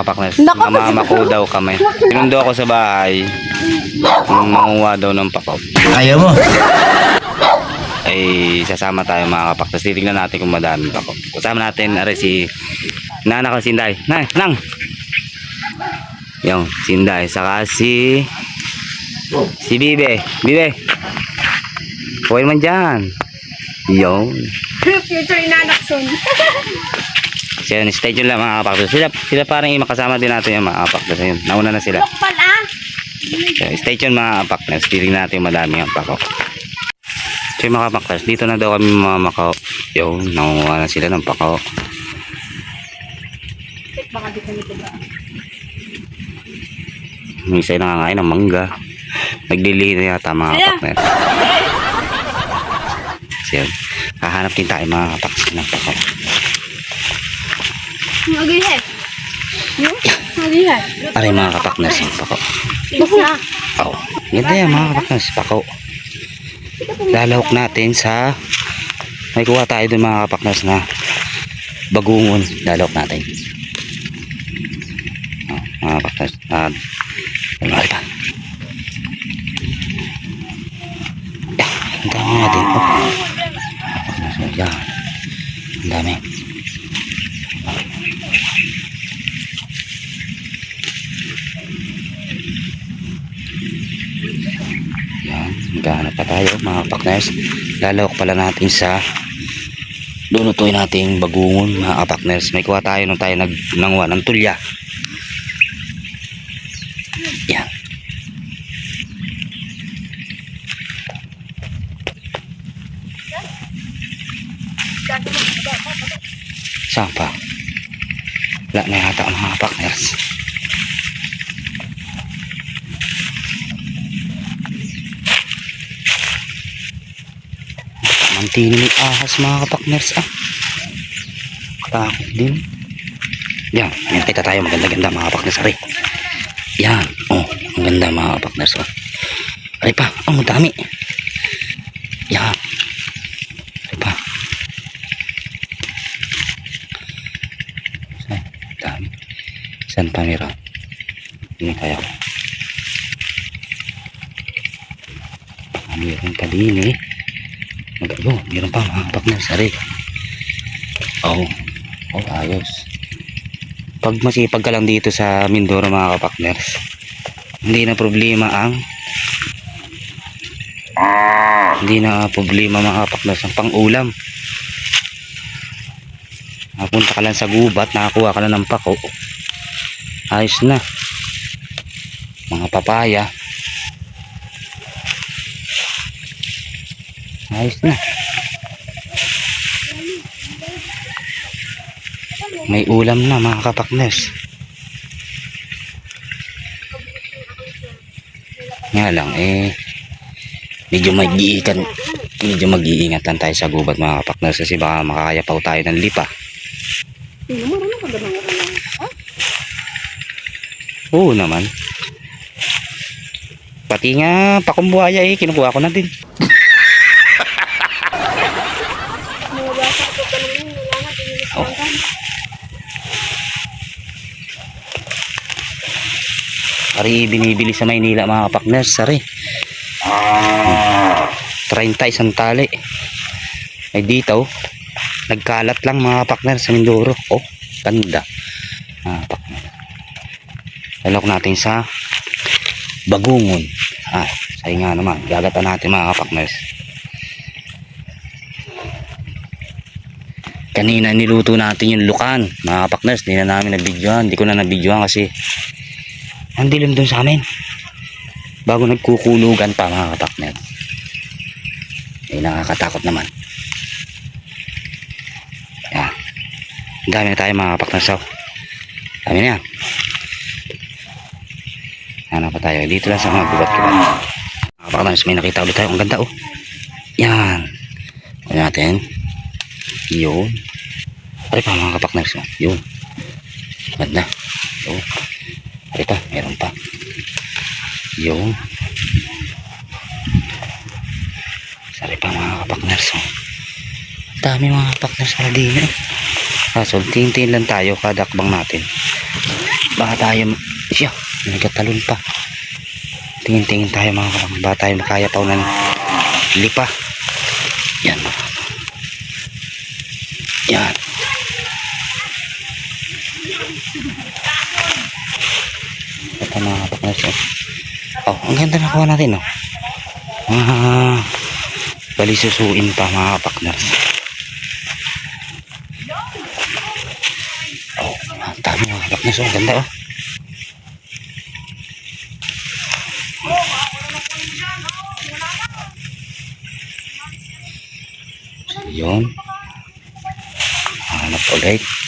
kapaknes. Mamama ko daw kami. Sinundo ako sa bahay. Nung manguha daw ng pakaw. Ayaw mo. Ay sasama tayo mga kapaknes. Titignan natin kung madami pakaw. Kasama natin are si Nana ko Sinday. Nay, nang. Yung Sinday. Saka si si Bibe. Bibe. Huwag man dyan. Yung. Future inanak soon. So yun, stay tuned lang mga kapaknes. Sila, sila parang makasama din natin yung mga kapaknes. Ayun, nauna na sila. Ah. So, stay tuned mga kapaknes. Titignan natin yung madami ang pakaw. So yung mga kapaknes, dito na daw kami mga makaw. Yung, nangunguha na sila ng pakaw. Baka di ka nito ba? Yung nangangain ng mangga. Naglilihi na yata mga Kaya? kapaknes. So yun, hahanap din tayo mga kapaknes ng pakaw. Magihe. No? Magihe. Aray mga kapaknes yung pakaw. Basta. Pakaw. Ganda yan mga kapaknes, pakaw. Lalahok natin sa may kuha tayo dun mga kapaknas na bagungon. Lalahok natin. Oh, mga kapaknas. Ah, ano pa? Yeah, ang dami natin. Oh. Kapaknas. Yan. Ang dami. Maghahanap pa tayo mga partners. Lalawak pala natin sa lulutuin nating bagungon mga partners. May kuha tayo nung tayo nag nangwa ng tulya. Yan. Saan pa? Na yata ang mga partners. Mantino may ahas mga kapakners ah. Katakot din. Yan, yan kita tayo maganda-ganda mga kapakners ari. Yan, oh, ang ganda mga kapakners oh. Ari pa, oh, ang dami. Yan. Ari pa. Saan? Dami. Saan pa meron? Ini kaya. Ah, Meron pa din eh. Magayo, meron pa mga partner sari. Oh, oh ayos. Pag masipag ka lang dito sa Mindoro mga kapakners, hindi na problema ang hindi na problema mga kapakners ang pang-ulam. Napunta ka lang sa gubat, nakakuha ka lang ng pako. Ayos na. Mga papaya. Ayos na. May ulam na mga kapaknes. Nga lang eh medyo mag-iikan medyo mag-iingatan tayo sa gubat mga kapaknes kasi baka makakayapaw tayo ng lipa. Oo naman. Pati nga pakumbuhaya eh kinukuha ko na din. Mga bata ko ganun yun. Wala nga. Pinilis Oh. Ari binibili sa Maynila mga kapakners, sari. 30 isang tali. Ay dito, nagkalat lang mga kapakners sa Mindoro. Oh, ganda. Mga kapakners. Lalok natin sa bagungon. Ah, say nga naman. Gagatan natin mga kapakners. Kanina niluto natin yung lukan. Mga kapakners, hindi na namin nabidyohan. Hindi ko na nabidyohan kasi ang dilim dun sa amin. Bago nagkukulugan pa mga kapakner. Eh, nakakatakot naman. Yan. Ang dami na tayo mga kapakner saw. Dami na yan. Ano pa tayo? Dito lang sa mga gubat-gubat. Mga kapakner, may nakita ulit tayo. Ang ganda oh. Yan. Ano natin? Yun. Pa mga kapakner. Yun. Ganda. Yun. Pare pa, meron pa. Yung. Sari pa mga kapakners. Oh. Dami mga kapakners pala din eh. Kaso, tintin lang tayo kada akbang natin. Baka tayo, siya, nagkatalon pa. Tingin-tingin tayo mga kapatid. Baka tayo makaya pa ng lipa. Yan mga Yan. Ito mga kapatid. Oh, ang ganda nakuha natin, oh. Ah, balisusuin pa mga kapatid. Oh, ang dami mga. Oh, ang ganda, oh. Yun. Hanap ulit.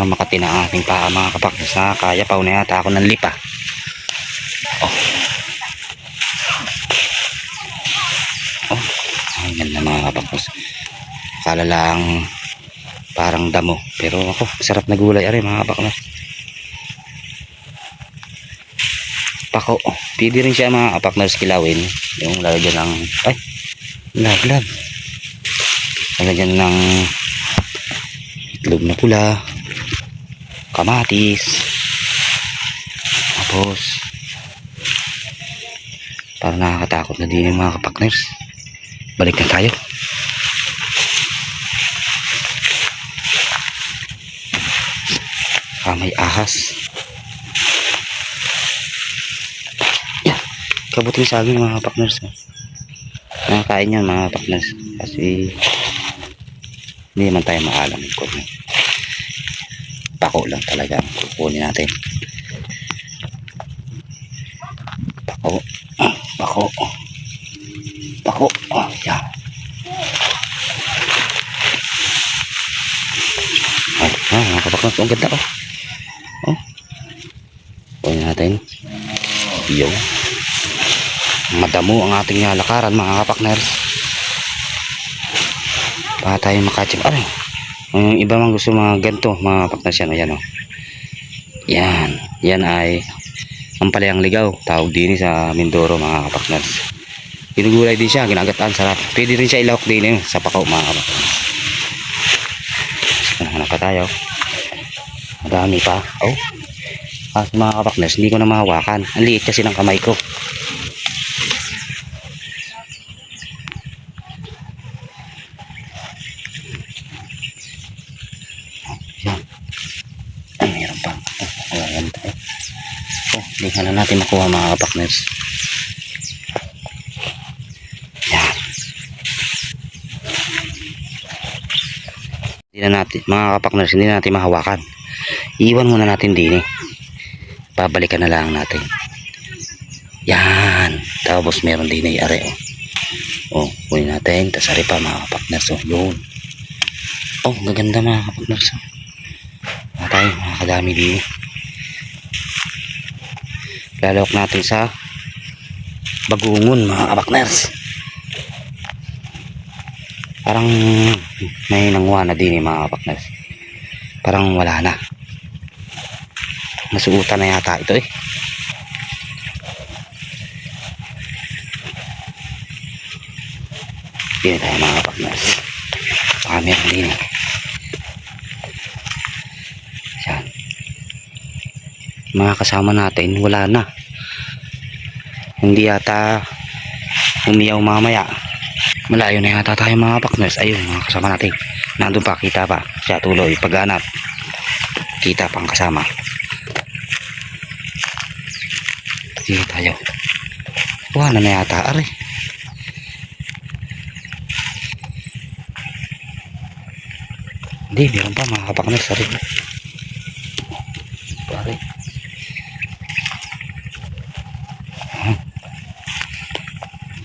Para makatina ang paa mga kapakis na kaya pa na yata ako ng lipa. Oh. Oh. Ang ganda mga kapakis. Akala lang parang damo. Pero ako, sarap na gulay ari mga kapakis. pako. Pwede rin siya mga kapakners kilawin. Yung lalagyan ng, ay, laglag. Lalagyan ng itlog na pula, kamatis, tapos, para nakakatakot na din yung mga kapakners. Balik na tayo. Ah, may ahas. kabuting saging mga eh. nakakain yan mga partners kasi hindi naman tayo maalam kung pako lang talaga. Ang kukunin natin. Pako Ah, pako pako oh, yan ay ah, mga kapakners ang ganda oh. Oh. Kunin natin. Yung madamo ang ating uh, lakaran mga kapakners. Para tayo makachip aray yung iba mang gusto mga ganito mga kapakners yan ayan o yan. Yan ay ang ligaw tawag din sa Mindoro mga kapakners pinugulay din siya ginagataan sarap. Pwede rin siya ilawak din eh, sa pakaw mga kapakners hanap pa tayo. Madami pa. Oh. Kasi mga kapakners hindi ko na mahawakan. Ang liit kasi ng kamay ko Yan. Ay, meron pa. Oh, ayan tayo. Ka na natin makuha mga kapakners. Yan. Hindi na natin, mga kapakners, hindi na natin mahawakan. Iwan muna natin din eh. Babalikan na lang natin. Yan. Tapos meron din eh, are oh. Oh, kunin natin. Tapos are pa mga kapakners. Oh, yun. Oh, gaganda mga kapakners. Oh. Mga tayo, mga kadami din. Lalawak natin sa bagungon mga kapakners. Parang may nanguha na din eh, mga kapakners. Parang wala na. Nasuutan na yata ito eh. Hindi tayo mga kapakners. Baka meron din eh. Mga kasama natin, wala na. Hindi yata umiyaw mamaya. Malayo na yata tayo mga partners. Ayun, mga kasama natin. Nandun pa, kita pa. Siya tuloy, pagganap. Kita pang kasama. Sige tayo. Wala na yata, ari. Hindi, meron pa mga kapakners. Ari. Pare.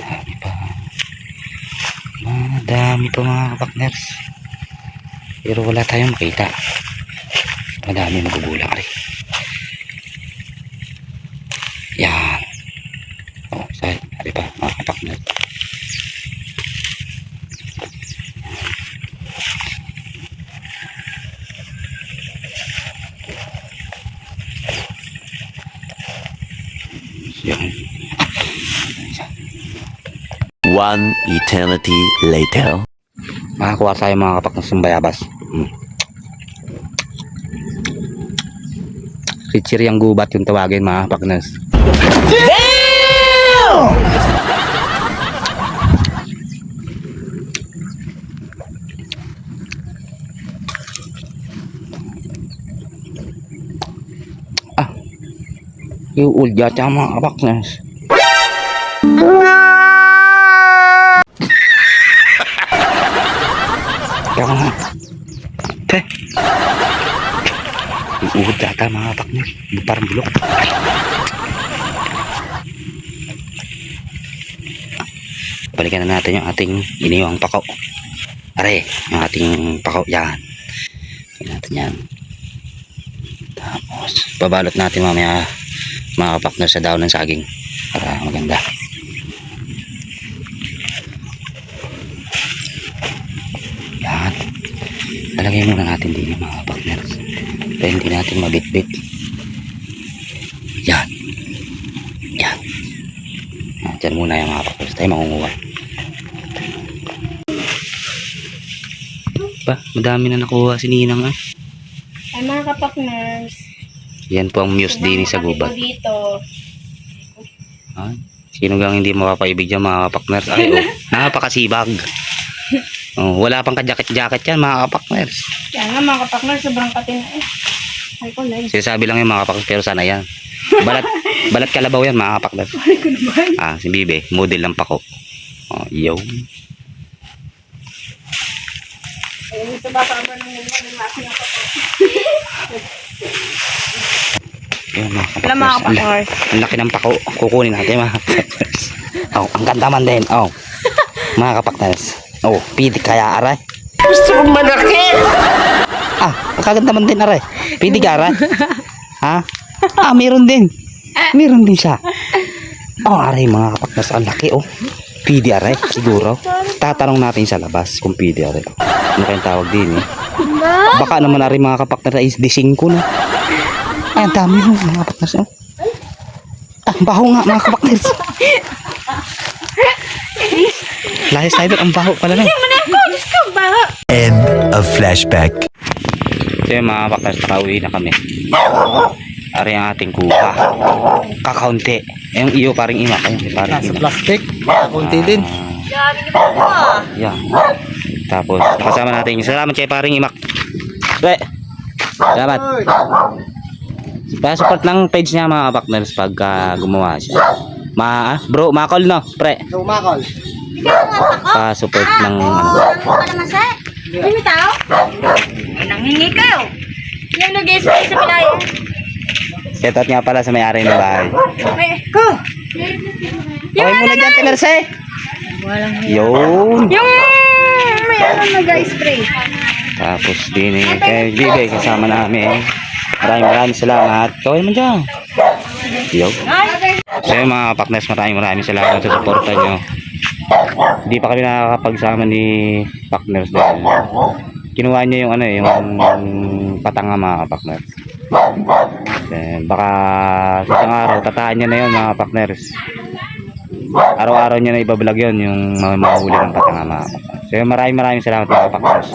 Dami pa. Madami pa mga kapakners. Pero wala tayong makita. Madami magugulang rin. Yan. Oh, sorry. Hari pa mga kapakners. Yan. One eternity later. Makakuha tayo mga kapakners ng bayabas. Hmm. Chichiryang gubat yung tawagin mga kapakners. Ah. Yung old yata mga kapakners. Kaya nga. Te. Yung uhod yata mga kapakners. Parang bulok. Balikan na natin yung ating iniwang pako. Are, yung ating pako. Yan. Balikan natin yan. Tapos, babalot natin mamaya mga kapakner sa daon ng saging. Para maganda. Lalagay muna natin din yung mga partners. Para hindi natin mabitbit. Yan. Yan. Yan. Diyan muna yung mga partners. Tayo mangunguha. Ba, madami na nakuha si Ninang ah. Ay mga kapakners. Yan po ang muse din sa gubat. Dito. Ah, sino gang hindi mapapaibig dyan mga kapakners? Ay, oh, napakasibag. Oh, wala pang kajakit-jacket yan mga kapakners. Kaya nga mga kapakners, sobrang patin na eh. Ay ko lang. Sinasabi lang yung mga kapakners pero sana yan. Balat, balat kalabaw yan mga kapakners. Ay ko naman. Ah, si Bibe, model ng pako. Oh, yo. Ay, ito ba nang nila ng mga Wala mga kapakners. Ang, kapakners. ang laki ng pako. Kukunin natin mga kapakners. Oh, ang ganda man din. Oh. Mga kapakners. Oh, pidi kaya aray. Gusto kong manakit! Ah, kaganda man din aray. Pidi ka aray. ha? Ah, meron din. Meron din siya. Oh, aray mga kapakners. Ang laki oh. Pidi aray, siguro. Tatanong natin sa labas kung pidi aray. Ano kayong tawag din eh. Baka naman aray mga kapakners is dising ko na. Ay, ang dami mo mga kapakners. Oh. Ah, baho nga mga kapakners. Tayo doon, ang baho pala na. End of flashback. So yung mga kapakners, nakauwi na kami. Ari ang ating kuha. Kakaunti. Yung iyo paring imak. Ayun, paring Nasa imak. plastic. Kunti din. Po ah. Yan. Tapos, kasama natin. Salamat kay paring imak. Pre. Salamat. Pa-support ng page niya mga kapakners pagka gumawa siya. Ma, ah, bro, makol no, pre. Sumakol. Pa-support ng ano. Ano naman sa? Hindi tao? Nanghingi kayo. Yung nag-spray sa pinaya. Shout out nga pala sa may-ari ng bahay. May, ko! Okay muna dyan, Temerse. Yun. Yung may ano nag-spray. Tapos din eh, kay Bibe kasama namin. Maraming maraming salamat. Kaway mo dyan. Yo. So yun mga partners, maraming maraming salamat sa suporta nyo. Hindi pa kami nakakapagsama ni partners dahil kinuha niya yung ano eh, yung patanga mga partners. Then, baka sa isang araw, tataan niya na yun mga partners. Araw-araw niya na ibablog yun, yung mga mahuli ng patanga mga partners. So maraming maraming salamat mga partners.